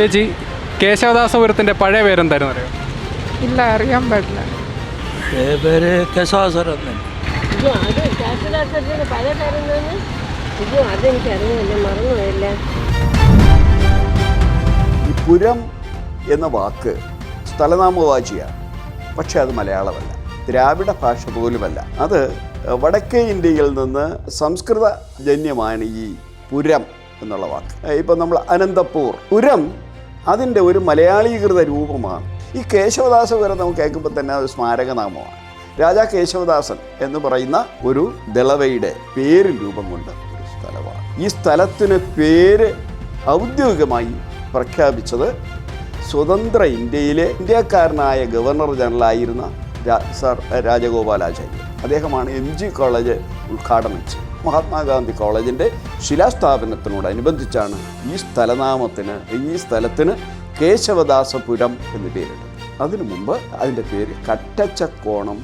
ചേച്ചി കേശവദാസപുരത്തിന്റെ പഴയ പേരെന്തായിരുന്നു അറിയാം? ഇല്ല അറിയാൻ പാടില്ല. പേര് കേശവാസുരം ഈ പുരം എന്ന വാക്ക് സ്ഥലനാമവാചിയാണ് പക്ഷേ അത് മലയാളമല്ല. ദ്രാവിഡ ഭാഷ പോലുമല്ല. അത് വടക്കേ ഇന്ത്യയിൽ നിന്ന് സംസ്കൃത ജന്യമാണ് ഈ പുരം എന്നുള്ള വാക്ക്. ഇപ്പം നമ്മൾ അനന്തപൂർ. പുരം അതിന്റെ ഒരു മലയാളീകൃത രൂപമാണ്. ഈ കേശവദാസ വരെ നമുക്ക് കേൾക്കുമ്പോൾ തന്നെ അത് സ്മാരകനാമമാണ്. രാജാ കേശവദാസൻ എന്ന് പറയുന്ന ഒരു ദളവയുടെ പേര് രൂപം കൊണ്ട് ഒരു സ്ഥലമാണ്. ഈ സ്ഥലത്തിന് പേര് ഔദ്യോഗികമായി പ്രഖ്യാപിച്ചത് സ്വതന്ത്ര ഇന്ത്യയിലെ ഇന്ത്യക്കാരനായ ഗവർണർ ജനറലായിരുന്ന സർ രാജഗോപാലാചാര്യ. അദ്ദേഹമാണ് എം ജി കോളേജ് ഉദ്ഘാടനം ചെയ്തത്. മഹാത്മാഗാന്ധി കോളേജിന്റെ ശിലാസ്ഥാപനത്തിനോടനുബന്ധിച്ചാണ് ഈ സ്ഥലനാമത്തിന് ഈ സ്ഥലത്തിന് കേശവദാസപുരം എന്ന് പേരിട്ടത്. അതിനു മുമ്പ് അതിന്റെ പേര് കട്ടച്ചക്കോണം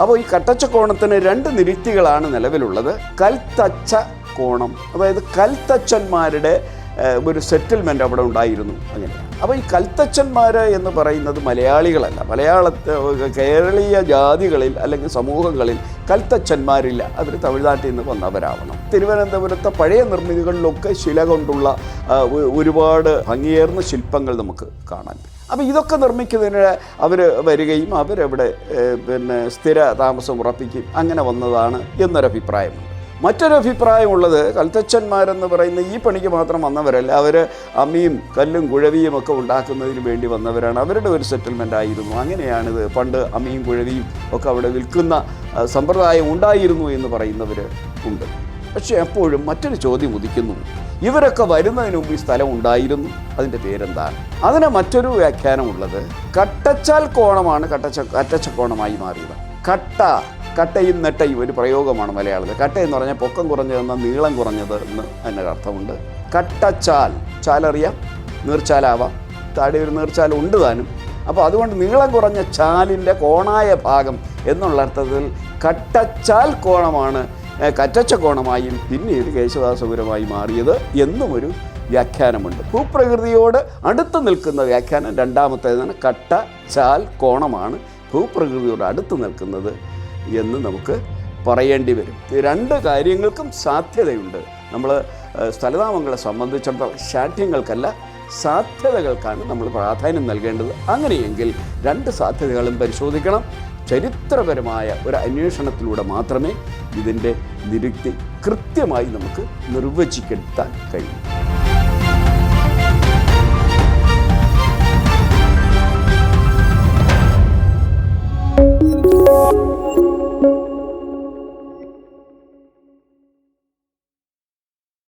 അപ്പോൾ ഈ കട്ടച്ചക്കോണത്തിന് രണ്ട് നിരുക്തികളാണ് നിലവിലുള്ളത്. കൽത്തച്ച കോണം അതായത് കൽത്തച്ചന്മാരുടെ ഏഹ്, ഒരു സെറ്റിൽമെന്റ് അവിടെ ഉണ്ടായിരുന്നു അങ്ങനെ. അപ്പോൾ ഈ കൽത്തച്ഛന്മാർ എന്ന് പറയുന്നത് മലയാളികളല്ല. മലയാളത്തെ കേരളീയ ജാതികളിൽ അല്ലെങ്കിൽ സമൂഹങ്ങളിൽ കൽത്തച്ഛന്മാരില്ല. അവർ തമിഴ്നാട്ടിൽ നിന്ന് വന്നവരാവണം. തിരുവനന്തപുരത്തെ പഴയ നിർമ്മിതികളിലൊക്കെ ശില കൊണ്ടുള്ള ഒരുപാട് ഭംഗിയേർന്ന ശില്പങ്ങൾ നമുക്ക് കാണാൻ അപ്പോൾ ഇതൊക്കെ നിർമ്മിക്കുന്നതിന് അവർ വരികയും അവരവിടെ പിന്നെ സ്ഥിര താമസം ഉറപ്പിക്കും അങ്ങനെ വന്നതാണ് എന്നൊരഭിപ്രായമുണ്ട് മറ്റൊരു അഭിപ്രായമുള്ളത് കൽത്തച്ഛന്മാരെന്ന് പറയുന്ന ഈ പണിക്ക് മാത്രം വന്നവരല്ല. അവർ അമ്മിയും കല്ലും കുഴവിയും ഒക്കെ ഉണ്ടാക്കുന്നതിന് വേണ്ടി വന്നവരാണ്. അവരുടെ ഒരു സെറ്റിൽമെന്റ് ആയിരുന്നു. അങ്ങനെയാണിത്. പണ്ട് അമ്മിയും കുഴവിയും ഒക്കെ അവിടെ വിൽക്കുന്ന സമ്പ്രദായം ഉണ്ടായിരുന്നു എന്ന് പറയുന്നവർ ഉണ്ട്. പക്ഷേ എപ്പോഴും മറ്റൊരു ചോദ്യം ഉദിക്കുന്നു. ഇവരൊക്കെ വരുന്നതിന് മുമ്പ് ഈ സ്ഥലം ഉണ്ടായിരുന്നു? അതിന്റെ പേരെന്താണ്? അതിന് മറ്റൊരു വ്യാഖ്യാനമുള്ളത് കട്ടച്ചാൽ കോണമാണ് കട്ടച്ച കട്ടച്ചക്കോണമായി മാറിയത്. കട്ട. കട്ടയും നെട്ടയും ഒരു പ്രയോഗമാണ് മലയാളത്തിൽ. കട്ട എന്ന് പറഞ്ഞാൽ പൊക്കം കുറഞ്ഞതെന്ന നീളം കുറഞ്ഞത് എന്ന് അതിന്റെ അർത്ഥമുണ്ട്. കട്ടച്ചാൽ ചാലറിയാം. നീർച്ചാലാവാം. താടി ഒരു നീർച്ചാൽ ഉണ്ട് താനും. അപ്പോൾ അതുകൊണ്ട് നീളം കുറഞ്ഞ ചാലിന്റെ കോണായ ഭാഗം എന്നുള്ള അർത്ഥത്തിൽ കട്ടച്ചാൽ കോണമാണ് കറ്റച്ച കോണമായും പിന്നീട് കേശവദാസപുരമായി മാറിയത് എന്നും ഒരു വ്യാഖ്യാനമുണ്ട്. ഭൂപ്രകൃതിയോട് അടുത്ത് നിൽക്കുന്ന വ്യാഖ്യാനം രണ്ടാമത്തേതാണ് കട്ട ചാൽ കോണമാണ്. ഭൂപ്രകൃതിയോട് അടുത്ത് നിൽക്കുന്നത് എന്ന് നമുക്ക് പറയേണ്ടി വരും. രണ്ട് കാര്യങ്ങൾക്കും സാധ്യതയുണ്ട്. നമ്മൾ സ്ഥലനാമങ്ങളെ സംബന്ധിച്ചിടത്തോളം ശാഠ്യങ്ങൾക്കല്ല സാധ്യതകൾക്കാണ് നമ്മൾ പ്രാധാന്യം നൽകേണ്ടത്. അങ്ങനെയെങ്കിൽ രണ്ട് സാധ്യതകളും പരിശോധിക്കണം. ചരിത്രപരമായ ഒരു അന്വേഷണത്തിലൂടെ മാത്രമേ ഇതിന്റെ നിരുക്തി കൃത്യമായി നമുക്ക് നിർവചിക്കെടുത്താൻ കഴിയൂ.